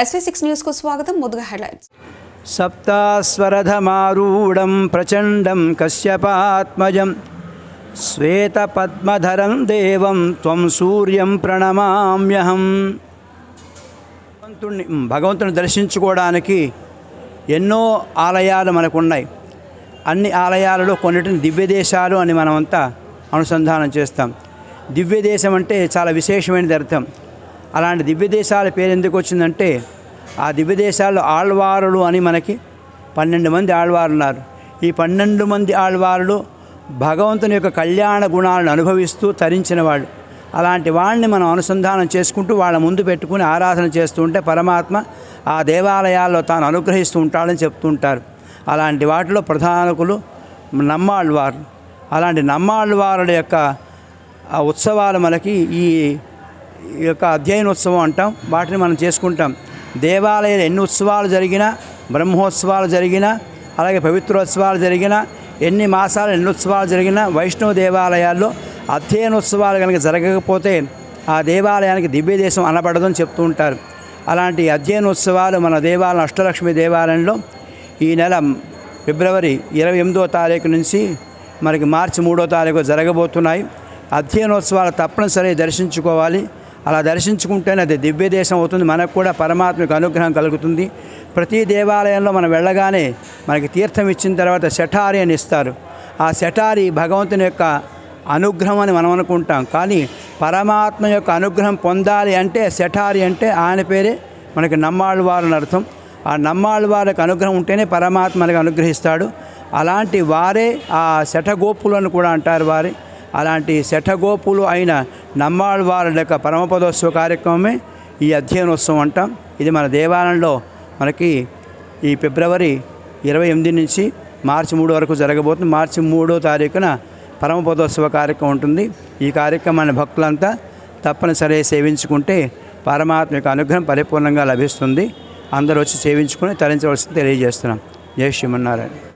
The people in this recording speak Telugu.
ఎస్వీ సిక్స్ న్యూస్కు స్వాగతం ముందుగా హెడ్లైన్స్ సప్తాస్వరథమారూఢం ప్రచండం కశ్యపాత్మజం శ్వేతపద్మధరం దేవం త్వం సూర్యం ప్రణమామ్యహం. భగవంతుణ్ణి భగవంతుని దర్శించుకోవడానికి ఎన్నో ఆలయాలు మనకున్నాయి. అన్ని ఆలయాలలో కొన్నిటిని దివ్యదేశాలు అని మనమంతా అనుసంధానం చేస్తాం. దివ్యదేశం అంటే చాలా విశేషమైనది అర్థం. అలాంటి దివ్య దేశాల పేరు ఎందుకు వచ్చిందంటే ఆ దివ్య దేశాల్లో ఆళ్వారులు అని మనకి పన్నెండు మంది ఆళ్వారు ఉన్నారు ఈ పన్నెండు మంది ఆళ్వారులు భగవంతుని యొక్క కళ్యాణ గుణాలను అనుభవిస్తూ తరించిన వాళ్ళు. అలాంటి వాళ్ళని మనం అనుసంధానం చేసుకుంటూ వాళ్ళ ముందు పెట్టుకుని ఆరాధన చేస్తూ ఉంటే పరమాత్మ ఆ దేవాలయాల్లో తాను అనుగ్రహిస్తూ ఉంటాడని చెప్తుంటారు అలాంటి వాటిలో ప్రధానకులు నమ్మాళ్ళవారు అలాంటి నమ్మాళ్ళవారుల యొక్క ఉత్సవాలు మనకి ఈ ఈ యొక్క అధ్యయనోత్సవం అంటాం. వాటిని మనం చేసుకుంటాం. దేవాలయాలు ఎన్ని ఉత్సవాలు జరిగినా బ్రహ్మోత్సవాలు జరిగినా అలాగే పవిత్రోత్సవాలు జరిగినా ఎన్ని మాసాలు ఎన్ని ఉత్సవాలు జరిగినా వైష్ణవ దేవాలయాల్లో అధ్యయనోత్సవాలు కనుక జరగకపోతే ఆ దేవాలయానికి దివ్యదేశం అనబడదని చెప్తూ ఉంటారు. అలాంటి అధ్యయనోత్సవాలు మన దేవాలయం అష్టలక్ష్మి దేవాలయంలో ఈ నెల ఫిబ్రవరి ఇరవై ఎనిమిదో తారీఖు నుంచి మనకి మార్చి మూడో తారీఖు జరగబోతున్నాయి. అధ్యయనోత్సవాలు తప్పనిసరి దర్శించుకోవాలి. అలా దర్శించుకుంటేనే అది దివ్య దేశం అవుతుంది. మనకు కూడా పరమాత్మకు అనుగ్రహం కలుగుతుంది. ప్రతి దేవాలయంలో మనం వెళ్ళగానే మనకి తీర్థం ఇచ్చిన తర్వాత శఠారి అని ఇస్తారు. ఆ శఠారి భగవంతుని యొక్క అనుగ్రహం అని మనం అనుకుంటాం. కానీ పరమాత్మ యొక్క అనుగ్రహం పొందాలి అంటే శఠారి అంటే ఆయన పేరే మనకి నమ్మాళ్ళు వారు అని అర్థం. ఆ నమ్మాళ్ళు వారికి అనుగ్రహం ఉంటేనే పరమాత్మ మనకు అనుగ్రహిస్తాడు. అలాంటి వారే ఆ శఠగోపులను కూడా అంటారు వారి. అలాంటి శఠగోపులు అయిన నమ్మాళ్ళు యొక్క పరమపదోత్సవ కార్యక్రమమే ఈ అధ్యయనోత్సవం అంటాం. ఇది మన దేవాలయంలో మనకి ఈ ఫిబ్రవరి ఇరవై ఎనిమిది నుంచి మార్చి మూడు వరకు జరగబోతుంది. మార్చి మూడో తారీఖున పరమపదోత్సవ కార్యక్రమం ఉంటుంది. ఈ కార్యక్రమాన్ని భక్తులంతా తప్పనిసరి సేవించుకుంటే పరమాత్మ యొక్క అనుగ్రహం పరిపూర్ణంగా లభిస్తుంది. అందరూ వచ్చి సేవించుకుని తరించవలసింది తెలియజేస్తున్నాం. జై శ్రీమన్నారాయణ.